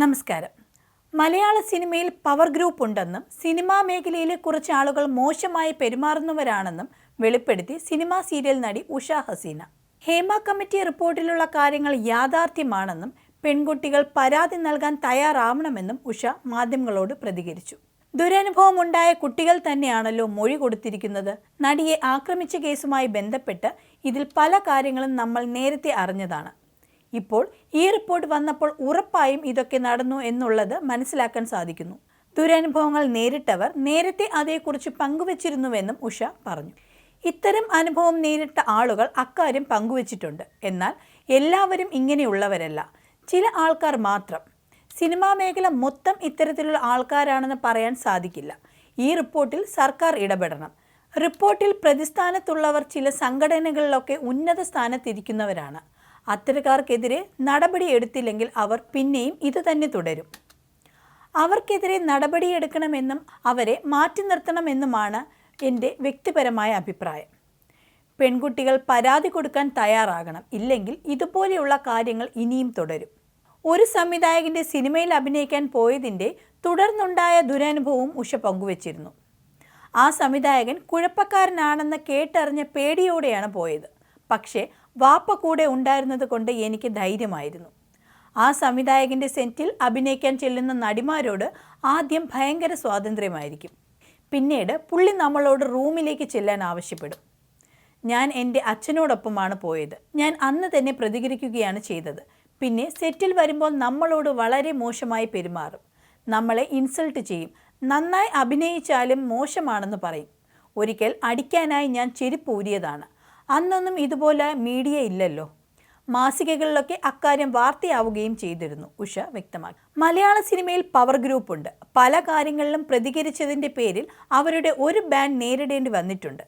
നമസ്കാരം. മലയാള സിനിമയിൽ power group ഉണ്ടെന്നും സിനിമാ മേഖലയിലെ കുറച്ച് ആളുകൾ മോശമായി പെരുമാറുന്നവരാണെന്നും വെളിപ്പെടുത്തി സിനിമാ സീരിയൽ നടി ഉഷ ഹസീന. ഹേമ കമ്മിറ്റി റിപ്പോർട്ടിലുള്ള കാര്യങ്ങൾ യാഥാർത്ഥ്യമാണെന്നും പെൺകുട്ടികൾ പരാതി നൽകാൻ തയ്യാറാവണമെന്നും ഉഷ മാധ്യമങ്ങളോട് പ്രതികരിച്ചു. ദുരനുഭവം ഉണ്ടായ കുട്ടികൾ തന്നെയാണല്ലോ മൊഴി കൊടുത്തിരിക്കുന്നത്. നടിയെ ആക്രമിച്ച കേസുമായി ബന്ധപ്പെട്ട് ഇതിൽ പല കാര്യങ്ങളും നമ്മൾ നേരത്തെ അറിഞ്ഞതാണ്. ഇപ്പോൾ ഈ റിപ്പോർട്ട് വന്നപ്പോൾ ഉറപ്പായും ഇതൊക്കെ നടന്നു എന്നുള്ളത് മനസ്സിലാക്കാൻ സാധിക്കുന്നു. ദുരനുഭവങ്ങൾ നേരിട്ടവർ നേരത്തെ അതേക്കുറിച്ച് പങ്കുവച്ചിരുന്നുവെന്നും ഉഷ പറഞ്ഞു. ഇത്തരം അനുഭവം നേരിട്ട ആളുകൾ അക്കാര്യം പങ്കുവച്ചിട്ടുണ്ട്. എന്നാൽ എല്ലാവരും ഇങ്ങനെയുള്ളവരല്ല. ചില ആൾക്കാർ മാത്രം. സിനിമാ മേഖല മൊത്തം ഇത്തരത്തിലുള്ള ആൾക്കാരാണെന്ന് പറയാൻ സാധിക്കില്ല. ഈ റിപ്പോർട്ടിൽ സർക്കാർ ഇടപെടണം. റിപ്പോർട്ടിൽ പ്രതിസ്ഥാനത്തുള്ളവർ ചില സംഘടനകളിലൊക്കെ ഉന്നത സ്ഥാനത്തിരിക്കുന്നവരാണ്. അത്തരക്കാർക്കെതിരെ നടപടി എടുത്തില്ലെങ്കിൽ അവർ പിന്നെയും ഇതുതന്നെ തുടരും. അവർക്കെതിരെ നടപടിയെടുക്കണമെന്നും അവരെ മാറ്റി നിർത്തണമെന്നുമാണ് എന്റെ വ്യക്തിപരമായ അഭിപ്രായം. പെൺകുട്ടികൾ പരാതി കൊടുക്കാൻ തയ്യാറാകണം. ഇല്ലെങ്കിൽ ഇതുപോലെയുള്ള കാര്യങ്ങൾ ഇനിയും തുടരും. ഒരു സംവിധായകന്റെ സിനിമയിൽ അഭിനയിക്കാൻ പോയതിന്റെ തുടർന്നുണ്ടായ ദുരനുഭവവും ഉഷ പങ്കുവച്ചിരുന്നു. ആ സംവിധായകൻ കുഴപ്പക്കാരനാണെന്ന് കേട്ടറിഞ്ഞ പേടിയോടെയാണ് പോയത്. പക്ഷേ വാപ്പ കൂടെ ഉണ്ടായിരുന്നത് കൊണ്ട് എനിക്ക് ധൈര്യമായിരുന്നു. ആ സംവിധായകന്റെ സെറ്റിൽ അഭിനയിക്കാൻ ചെല്ലുന്ന നടിമാരോട് ആദ്യം ഭയങ്കര സ്വാതന്ത്ര്യമായിരിക്കും. പിന്നീട് പുള്ളി നമ്മളോട് റൂമിലേക്ക് ചെല്ലാൻ ആവശ്യപ്പെടും. ഞാൻ എന്റെ അച്ഛനോടൊപ്പമാണ് പോയത്. ഞാൻ അന്ന് തന്നെ പ്രതികരിക്കുകയാണ് ചെയ്തത്. പിന്നെ സെറ്റിൽ വരുമ്പോൾ നമ്മളോട് വളരെ മോശമായി പെരുമാറും. നമ്മളെ ഇൻസൾട്ട് ചെയ്യും. നന്നായി അഭിനയിച്ചാലും മോശമാണെന്ന് പറയും. ഒരിക്കൽ അടിക്കാനായി ഞാൻ ചെരുപ്പ് ഊരിയതാണ്. അന്നൊന്നും ഇതുപോലെ മീഡിയ ഇല്ലല്ലോ. മാസികകളിലൊക്കെ അക്കാര്യം വാർത്തയാവുകയും ചെയ്തിരുന്നു ഉഷ വ്യക്തമാക്കി. മലയാള സിനിമയിൽ പവർ ഗ്രൂപ്പ് ഉണ്ട്. പല കാര്യങ്ങളിലും പ്രതികരിച്ചതിന്റെ പേരിൽ അവരുടെ ഒരു ബാൻഡ് നേരിടേണ്ടി വന്നിട്ടുണ്ട്.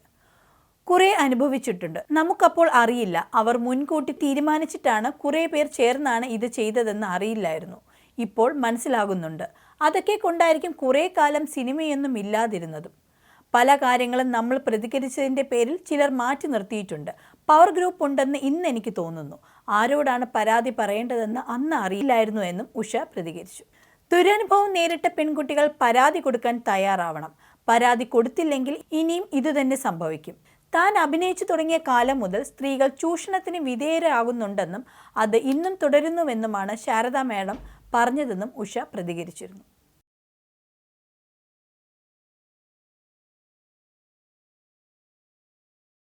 കുറേ അനുഭവിച്ചിട്ടുണ്ട്. നമുക്കപ്പോൾ അറിയില്ല. അവർ മുൻകൂട്ടി തീരുമാനിച്ചിട്ടാണ് കുറേ പേർ ചേർന്നാണ് ഇത് ചെയ്തതെന്ന് അറിയില്ലായിരുന്നു. ഇപ്പോൾ മനസ്സിലാകുന്നുണ്ട്. അതൊക്കെ കൊണ്ടായിരിക്കും കുറേ കാലം സിനിമയൊന്നും ഇല്ലാതിരുന്നതും. പല കാര്യങ്ങളും നമ്മൾ പ്രതികരിച്ചതിന്റെ പേരിൽ ചിലർ മാറ്റി നിർത്തിയിട്ടുണ്ട്. പവർ ഗ്രൂപ്പ് ഉണ്ടെന്ന് ഇന്ന് എനിക്ക് തോന്നുന്നു. ആരോടാണ് പരാതി പറയേണ്ടതെന്ന് അന്ന് അറിയില്ലായിരുന്നു എന്നും ഉഷ പ്രതികരിച്ചു. ദുരനുഭവം നേരിട്ട പെൺകുട്ടികൾ പരാതി കൊടുക്കാൻ തയ്യാറാവണം. പരാതി കൊടുത്തില്ലെങ്കിൽ ഇനിയും ഇതുതന്നെ സംഭവിക്കും. താൻ അഭിനയിച്ചു തുടങ്ങിയ കാലം മുതൽ സ്ത്രീകൾ ചൂഷണത്തിന് വിധേയരാകുന്നുണ്ടെന്നും അത് ഇന്നും തുടരുന്നുവെന്നുമാണ് ശാരദാ മേഡം പറഞ്ഞതെന്നും ഉഷ പ്രതികരിച്ചിരുന്നു.